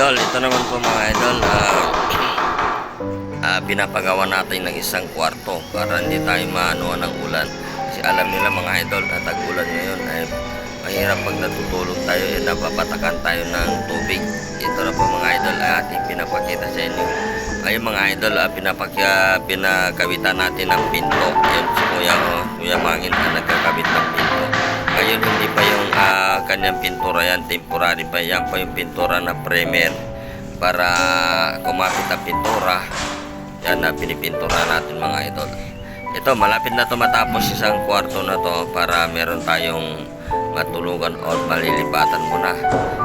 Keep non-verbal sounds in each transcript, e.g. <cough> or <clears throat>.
idol, ito naman po mga idol, ah, <clears throat> ah, pinapagawa natin ng isang kwarto para hindi tayo maanuan ng ulan. Kasi alam nila mga idol na tag-ulan ngayon ay mahirap pag natutulog tayo eh napapatakan tayo ng tubig. Ito na po mga idol ay ating pinapakita sa inyo. Ayun mga idol, ah, pinapakya, pinakawitan natin ng pinto. Yun si Kuya, oh, Kuya Mangin na nagkakabit ng pinto. Ngayon hindi pa ah, kanyang pintura yan, temporary pa yan pa yung pintura na primer para kumapit ang pintura. Yan na pinipintura natin mga idol. Ito, malapit na to matapos isang kwarto na to para meron tayong matulugan o malilipatan muna.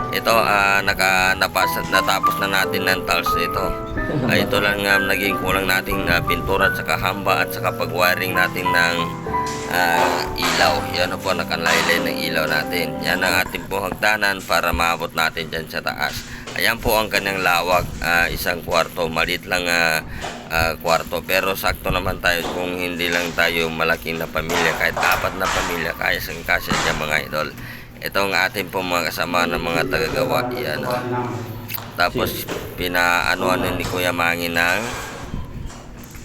Ito, ah, naka, napasa, natapos na natin ng tiles nito. Ay, ito lang nga naging kulang nating na pintura at saka hamba at saka pag-wiring natin ng ah, ilaw. Yan po nakalaylay ng ilaw natin. Yan ang ating po hagdanan para maabot natin dyan sa taas. Ayan po ang kanyang lawak, ah, isang kwarto, malit lang ah, ah, kwarto. Pero sakto naman tayo kung hindi lang tayo malaking na pamilya, kahit apat na pamilya, kaya sang kasya dyan mga idol. Ito ang ating po mga kasama ng mga tagagawa. Yan. ah. Tapos pinaanuan ni Kuya Mangi ng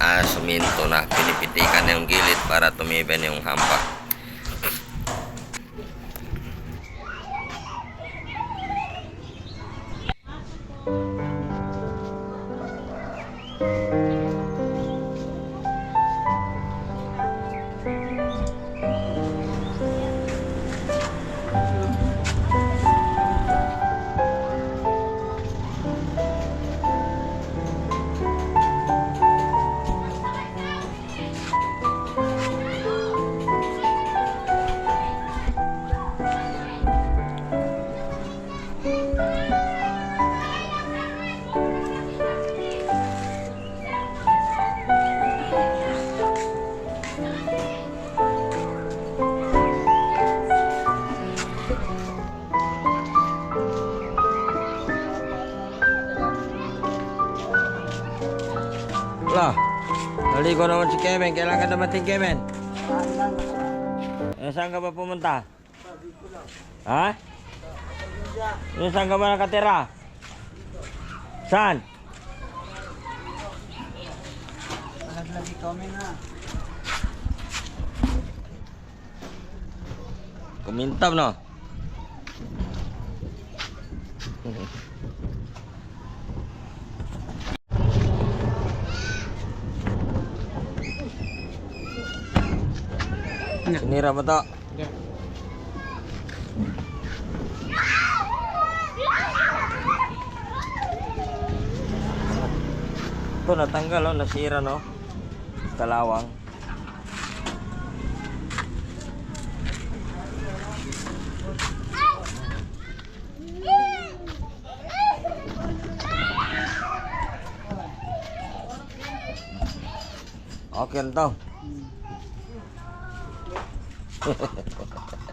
ah, suminto na pinipitikan yung gilid para tumibay na yung hamba. Wala. Naligo naman si Kevin. Kailan ka dumating, Kevin? Eh, saan ka ba pumunta? Ha? Eh, saan ka ba nakatira? Saan? Kami na. Kumintab, no? Sinira mo to. Ito natanggal oh, nasira no. Kalawang. Okay na to. ハハハハ。